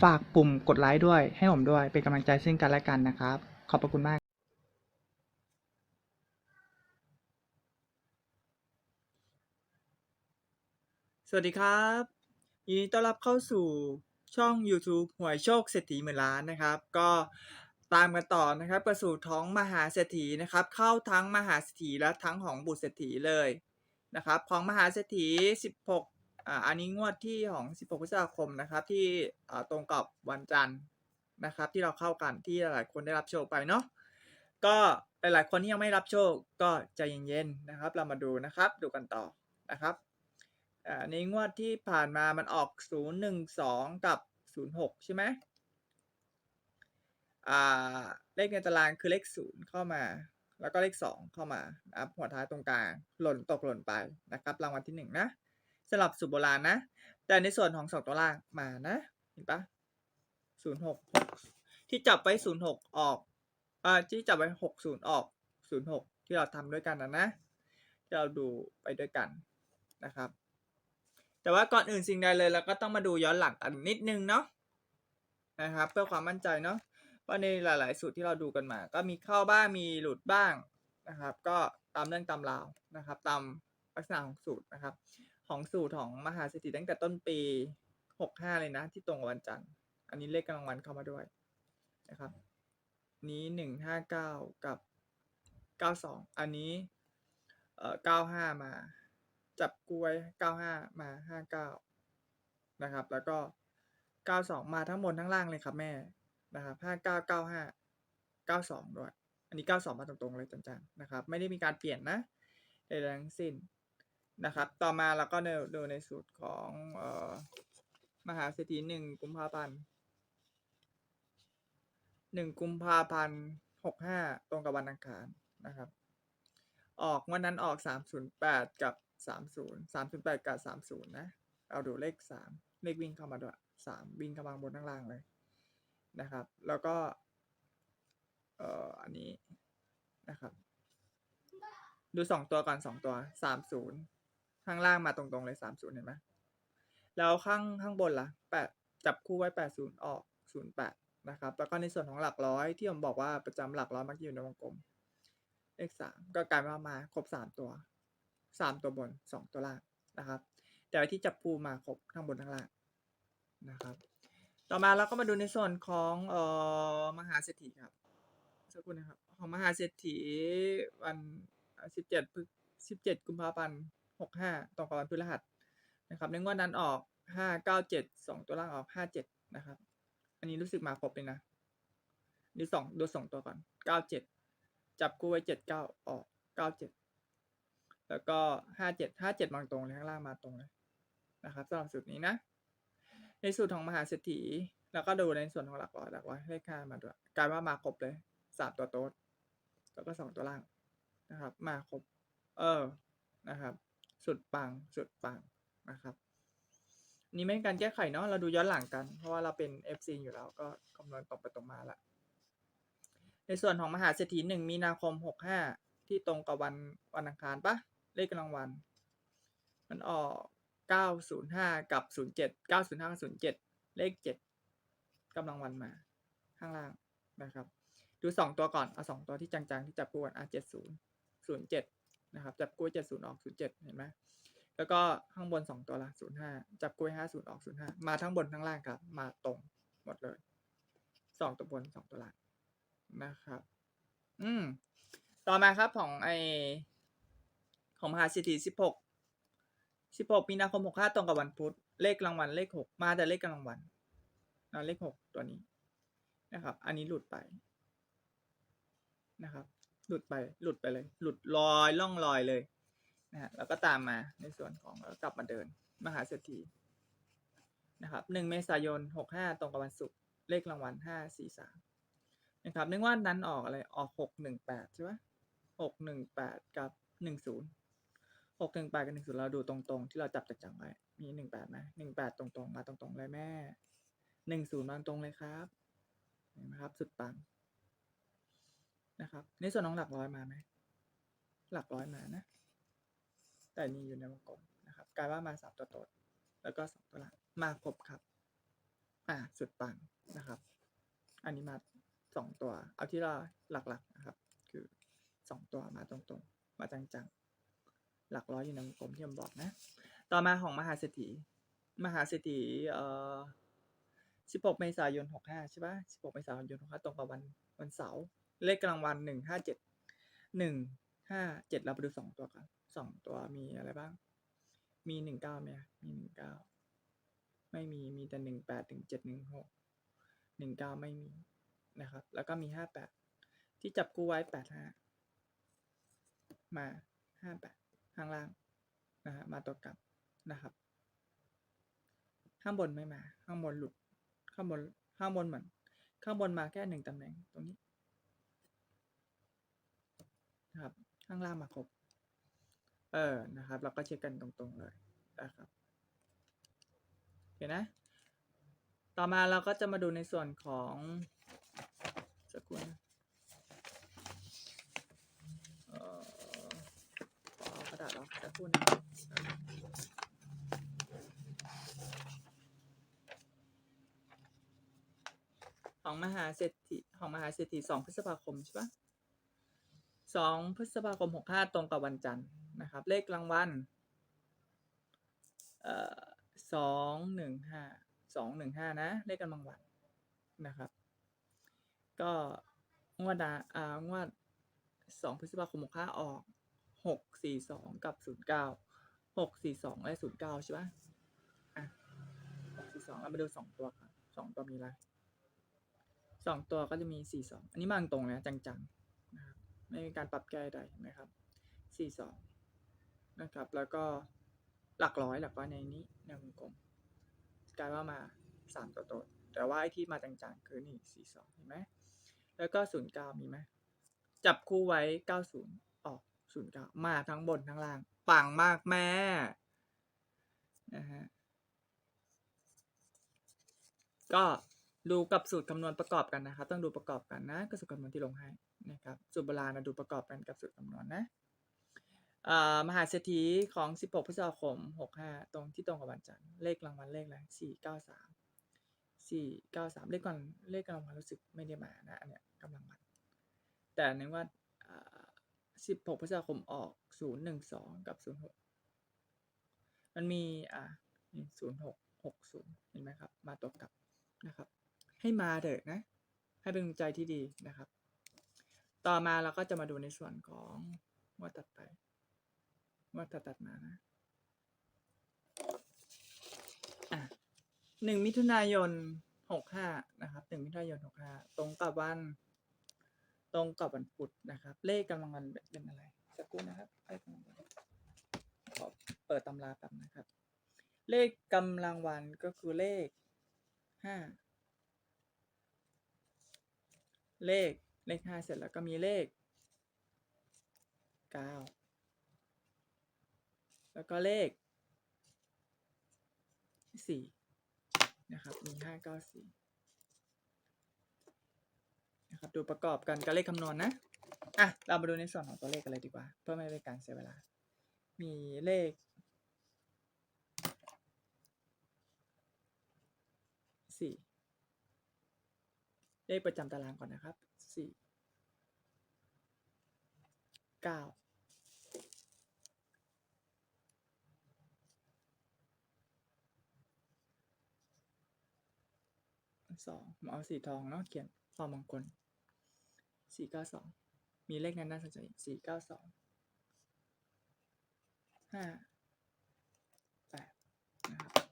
ฝากปุ่มกดไลค์ด้วย ให้ผมด้วย เป็นกำลังใจซึ่งกันและกันนะครับ ขอบพระคุณมากสวัสดีครับยินดีต้อนรับเข้าสู่ช่อง YouTube หวยโชคเศรษฐีหมื่นล้านนะครับ ก็ตามกันต่อนะครับกระสู่ท้องมหาเศรษฐีนะครับ เข้าทั้งมหาเศรษฐีและทั้งของบุตรเศรษฐีเลยนะครับ ของมหาเศรษฐี 16 อ่าอันนี้งวดที่ของ 16 พฤษภาคมนะครับที่อ่าตรงกับวันจันทร์นะครับ ที่เราเข้ากันที่หลายคนได้รับโชคไปเนาะก็หลายๆคนที่ยังไม่รับโชคก็ใจเย็นๆนะครับ เรามาดูนะครับดูกันต่อนะครับอ่าในงวดที่ผ่านมามันออก 012 กับ 06 ใช่ไหมอ่าเลขในตารางคือเลข 0 เข้ามา แล้วก็เลข 2 เข้ามานะหัวท้ายตรงกลางหล่นตกหล่นไปนะครับรางวัลที่ 1 นะ สำหรับสูตรโบราณนะ แต่ในส่วนของ2ตัวล่างมานะเห็นปะ06ที่จับไว้06ออกอ่าที่จับไว้60ออก06ที่เราทำด้วยกันนะนะที่เราดูไปด้วยกันนะครับ แต่ว่าก่อนอื่นสิ่งใดเลยเราก็ต้องมาดูย้อนหลังกันนิดนึงเนาะนะครับ เพื่อความมั่นใจเนาะว่าในหลาย ๆ สูตรที่เราดูกันมา ก็มีเข้าบ้างมีหลุดบ้างนะครับ ก็ตามเรื่องตามราวนะครับ ตามลักษณะของสูตรนะครับ ของสูตรของมหาเศรษฐีตั้งแต่ต้นปีหกห้าเลยนะ ที่ตรงกับวันจันทร์ อันนี้เลขกลางวันเข้ามาด้วยนะครับ นี้หนึ่งห้าเก้ากับเก้าสองอันนี้เอ่อเก้าห้ามา จับกล้วยเก้าห้ามาห้าเก้านะครับ แล้วก็เก้าสองมาทั้งบนทั้งล่างเลยครับแม่นะครับห้าเก้าเก้าห้าเก้าสองด้วย อันนี้เก้าสองมาตรงๆเลยจังๆนะครับ ไม่ได้มีการเปลี่ยนนะใดๆทั้งสิ้น นะครับ ต่อมาเราก็ดูในสูตรของเอ่อมหาเศรษฐีหนึ่งกุมภาพันธ์หนึ่งกุมภาพันธ์หกห้าตรงกับวันอังคารนะครับ ออกวันนั้นออกสามศูนย์แปดกับสามศูนย์สามศูนย์แปดกับสามศูนย์นะ เอาดูเลขสามเลขวิ่งเข้ามาด้วยสามวิ่งเข้ามาบนข้างล่างเลยนะครับ แล้วก็ เอ่ออันนี้นะครับ ดูสองตัวก่อนสองตัวสามศูนย์ ข้างล่างมาตรงๆเลยสามศูนย์เห็นไหมแล้วข้างข้างบนล่ะแปดจับคู่ไว้แปดศูนย์ออกศูนย์แปดนะครับ แล้วก็ในส่วนของหลักร้อยที่ผมบอกว่าประจำหลักร้อยมักจะอยู่ในวงกลมเลขสามก็กลายว่ามาครบสามตัวสามตัวบนสองตัวล่างนะครับ แต่ที่จับคู่มาครบทั้งบนทั้งล่างนะครับ ต่อมาเราก็มาดูในส่วนของเอ่อมหาเศรษฐีครับสักครู่นะครับ ของมหาเศรษฐีวันสิบเจ็ดพฤสิบเจ็ดกุมภาพันธ์ หกห้าตรงกับวันพฤหัสนะครับในงวดนั้นออกห้าเก้าเจ็ดสองตัวล่างออกห้าเจ็ดนะครับ อันนี้รู้สึกมาครบเลยนะดูสองดูสองตัวก่อนเก้าเจ็ดจับคู่ไว้เจ็ดเก้าออกเก้าเจ็ดแล้วก็ห้าเจ็ดห้าเจ็ดมาตรงเลยข้างล่างมาตรงเลยนะครับสำหรับสูตรนี้นะ ในสูตรของมหาเศรษฐีแล้วก็ดูในส่วนของหลักร้อยหลักร้อยเลขค่ามาด้วยกลายว่ามาครบเลยสามตัวโต๊ดแล้วก็สองตัวล่างนะครับ มาครบ เออนะครับ สุดปังสุดปังนะครับนี่ไม่การแก้ไขเนาะเราดูย้อนหลังกัน เพราะว่าเราเป็น FC อยู่แล้วก็คำนวณตรงไปตรงมาละในส่วนของมหาเศรษฐีหนึ่งมีนาคมหกห้าที่ตรงกับวันวันอังคารปะเลขกลางวัน มันออกเก้าศูนย์ห้ากับศูนย์เจ็ดเก้าศูนย์ห้าศูนย์เจ็ดเลขเจ็ดกำลังวันมา ข้างล่างนะครับ ดูสองตัวก่อน เอาสองตัวที่จังๆ ที่จับกู้กันอะเจ็ดศูนย์ศูนย์เจ็ด นะครับจับกู้เจ็ดศูนย์ออกศูนย์เจ็ดเห็นไหมแล้วก็ข้างบนสองตัวละศูนย์ห้าจับกู้ห้าศูนย์ออกศูนย์ห้ามาทั้งบนทั้งล่างครับ มาตรงหมดเลยสองตัวบนสองตัวล่างนะครับ อืม ต่อมาครับของไอของมหาสิบหกสิบหกมีนาคมหกห้าตรงกับวันพุธ เลขรางวัลเลขหกมาแต่เลขกลางวันนะเลขหกตัวนี้นะครับ อันนี้หลุดไปนะครับ หลุดไป หลุดไปเลย หลุดลอยล่องลอยเลยนะฮะแล้วก็ตามมาในส่วนของแล้วกลับมาเดิน มหาเศรษฐีนะครับหนึ่งเมษายนหกห้าตรงกับวันศุกร์เลขรางวัลห้าสี่สามนะครับนึกว่านั้นออกอะไรออกหกหนึ่งแปดใช่ไหมหกหนึ่งแปดกับหนึ่งศูนย์หกหนึ่งแปดกับหนึ่งศูนย์เราดูตรงๆ ที่เราจับจังๆไว้มีหนึ่งแปดไหมหนึ่งแปดตรงๆ มาตรงๆเลยแม่หนึ่งศูนย์มาตรงเลยครับเห็นไหมครับ สุดปัง นะครับในส่วนของหลักร้อยมาไหมหลักร้อยมานะ แต่นี่อยู่ในวงกลมนะครับกลายว่ามาสามตัวตดแล้วก็สองตัวหลังมาครบครับ อ่าสุดปังนะครับ อันนี้มาสองตัว เอาที่เราหลักๆนะครับ คือสองตัวมาตรงๆ มาจังๆ หลักร้อยอยู่ในวงกลมที่ผมบอกนะ ต่อมาของมหาเศรษฐีมหาเศรษฐีเอ่อ16 เมษายน 65 ใช่ปะ16 เมษายน 65 ตรงกับวันวันเสาร์ เลขกลางวัน157 157เจ็ดหนึ่งห้าเจ็ดเราไปดูสองตัวกันสองตัวมีอะไรบ้าง มี19ไหมอะมี19ไม่มีมีแต่18ถึง716 19ไม่มีนะครับ แล้วก็มี58ที่จับคู่ไว้85มา58ข้างล่างนะฮะมาตัวกลับนะครับ ข้างบนไม่มา ข้างบนหลุด ข้างบนข้างบนเหมือน ข้างบนมาแค่หนึ่งตำแหน่งตรงนี้ นะครับข้างล่างมาครบ เออนะครับ เราก็เช็คกันตรงๆเลยนะครับโอเคนะ ต่อมาเราก็จะมาดูในส่วนของสกครู่นะเออขอกระดาษออกสักครู่นะของมหาเศรษฐีของมหาเศรษฐีสองพฤษภาคมใช่ปะ สองพฤษภาคมหกห้าตรงกับวันจันทร์นะครับ เลขรางวัลเอ่อสองหนึ่งห้าสองหนึ่งห้านะ เลขกำลังวันนะครับ ก็งวดดาอ่างวดสองพฤษภาคมหกห้าออกหกสี่สองกับศูนย์เก้าหกสี่สองและศูนย์เก้าใช่ปะอะหกสี่สองเรามาดูสองตัวครับสองตัวมีอะไรสองตัวก็จะมีสี่สองอันนี้มาตรงเลยนะจังๆ ไม่มีการปรับแก้ใดนไหมครับสี่สองนะครับ แล้วก็หลักร้อยหลักร้อยในนี้ในวงกลมกลายว่ามาสามตัวโตดแต่ว่าไอ้ที่มาจังๆ คือนี่สี่สองเห็นไหม แล้วก็ศูนย์เก้ามีไหม จับคู่ไว้เก้าศูนย์ออกศูนย์เก้ามาทั้งบนทั้งล่าง ปังมากแม่ นะฮะ ก็ ดูกับสูตรคำนวณประกอบกันนะครับ ต้องดูประกอบกันนะกับสูตรคำนวณที่ลงให้นะครับ สูตรโบราณนะดูประกอบกันกับสูตรคำนวณนะมหาเศรษฐีของ 16พฤษภาคม 65 ตรงที่ตรงกับวันจันทร์เลขรางวัลเลขอะไร493สี่เก้าสามเลขก่อนเลขกำลังวันรู้สึกไม่ได้มานะอันเนี้ยกำลังวันแต่นึกว่าสิบหกพฤษภาคมออกศูนย์หนึ่งสองกับศูนย์หกมันมีอ่านี่ศูนย์หกหกศูนย์เห็นไหมครับ มาตัวกลับนะครับ ให้มาเถอะนะ ให้เป็นกำลังใจที่ดีนะครับ ต่อมาเราก็จะมาดูในส่วนของงวดตัดไปงวดตัดตัดมานะอะหนึ่งมิถุนายนหกห้านะครับหนึ่งมิถุนายนหกห้าตรงกับวัน ตรงกับวันพุธนะครับ เลขกำลังวันเป็นอะไรสักครู่นะครับเลขกำลังวันขอเปิดตำราแป๊บนะครับ เลขกำลังวันก็คือเลขห้า เลขเลขห้าเสร็จแล้วก็มีเลขเก้าแล้วก็เลขสี่นะครับมีห้าเก้าสี่นะครับดูประกอบกันกับเลขคำนวณนะอะเรามาดูในส่วนของตัวเลขกันเลยดีกว่า เพื่อไม่เป็นการเสียเวลา มีเลขสี่ เลขประจำตารางก่อนนะครับสี่เก้าสองมเอาสีทองเนาะเขียนความมงคลสี่เก้าสองมีเลขนั้นน่าสนใจสี่เก้าสองห้าแปดนะครับ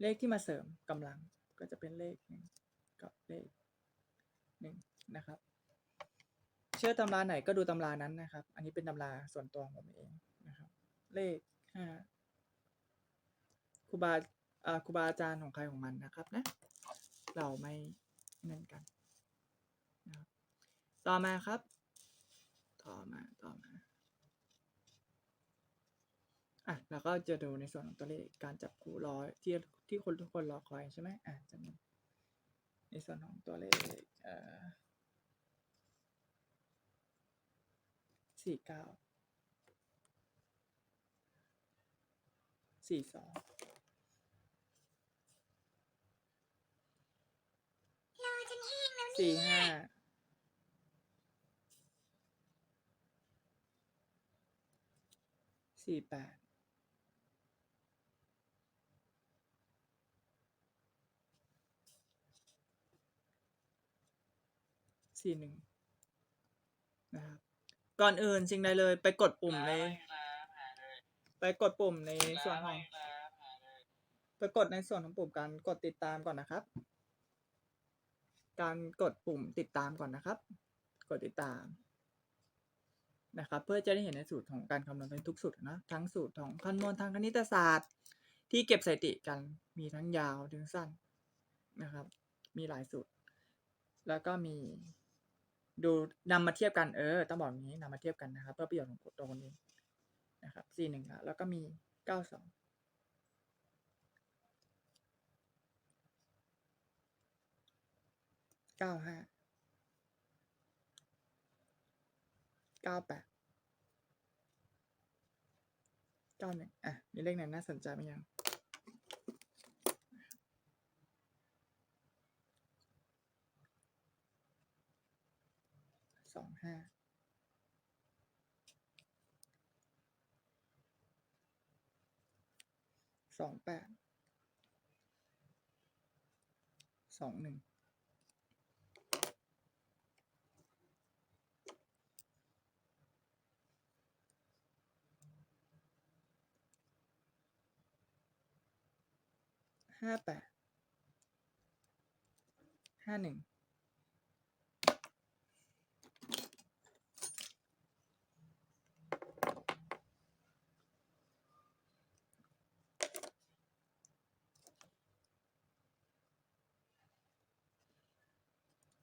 เลขที่มาเสริมกำลังก็จะเป็นเลขหนึ่ง กับเลขหนึ่งนะครับ เชื่อตำราไหนก็ดูตำรานั้นนะครับ อันนี้เป็นตำราส่วนตัวของผมเองนะครับ เลขห้าครูบาอ่าครูบาอาจารย์ของใครของมันนะครับนะ เราไม่นั่นกันนะครับต่อมาครับ ต่อมาต่อมาอะแล้วก็จะดูในส่วนของตัวเลขการจับคู่ร้อยที่ที่คนทุกคนรอคอยใช่ไหมอะจะมี ในส่วนของตัวเลขเอ่อสี่เก้าสี่สองสี่ห้าสี่แปด สี่หนึ่งนะครับก่อนอื่นสิ่งใดเลยไปกดปุ่มใน ไปกดปุ่มในส่วนของไปกดในส่วนของปุ่มการกดติดตามก่อนนะครับ การกดปุ่มติดตามก่อนนะครับ กดติดตามนะครับ เพื่อจะได้เห็นในสูตรของการคำนวณเป็นทุกสูตรนะทั้งสูตรของคำนวณทางคณิตศาสตร์ ที่เก็บสถิติกันมีทั้งยาวถึงสั้นนะครับ มีหลายสูตร แล้วก็มี ดูนำมาเทียบกันเออต้องบอกอย่างนี้นำมาเทียบกันนะครับ เพื่อประโยชน์ของตัวคนเองนะครับสี่หนึ่งแล้วก็มีเก้าสองเก้าห้าเก้าแปดเก้าหนึ่งอะ มีเลขไหนน่าสนใจไหมยัง องห้าสองแปดสองหนึ่งห้าแปดห้าหนึ่ง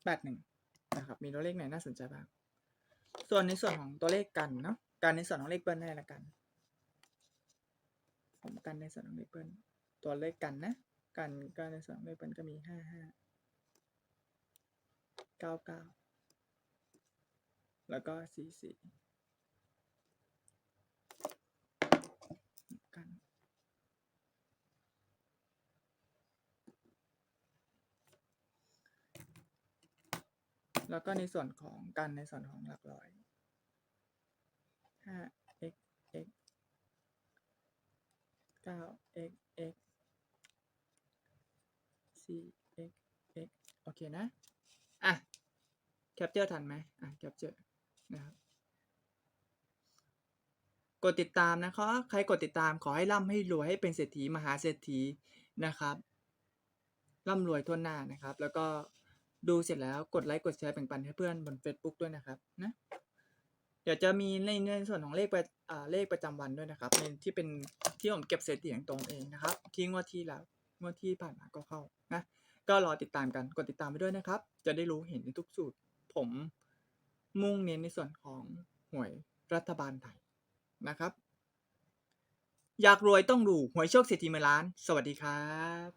แปดหนึ่งนะครับมีตัวเลขไหนน่าสนใจบ้าง ส่วนในส่วนของตัวเลขกันเนาะการในส่วนของเลขเบิ้ลได้ละกัน ผมกันในส่วนของเลขเบิ้ลตัวเลขกันนะ กันก็ในส่วนของเลขเบิ้ลก็มีห้าห้าเก้าเก้าแล้วก็สี่สี่กัน แล้วก็ในส่วนของกันในส่วนของหลักร้อยห้า x x เก้า x x สี่ x x โอเคนะ อะ แคปเจอร์ทันไหมอะ แคปเจอร์นะครับ กดติดตามนะคะใครกดติดตามขอให้ร่ำให้รวยให้เป็นเศรษฐีมหาเศรษฐีนะครับ ร่ำรวยทั่วหน้านะครับ แล้วก็ ดูเสร็จแล้วกดไลค์กดแชร์แบ่งปันให้เพื่อนบน Facebook ด้วยนะครับนะเดี๋ยวจะมีในในส่วนของเลขประเลขประจำวันด้วยนะครับในที่เป็นที่ผมเก็บสถิติของตรงเองนะครับที่งวดที่แล้วงวดที่ผ่านมาก็เข้านะก็รอติดตามกันกดติดตามไปด้วยนะครับ จะได้รู้เห็นในทุกสูตร ผมมุ่งเน้นในส่วนของหวยรัฐบาลไทยนะครับ อยากรวยต้องดูหวยโชคเศรษฐีเมล้าน สวัสดีครับ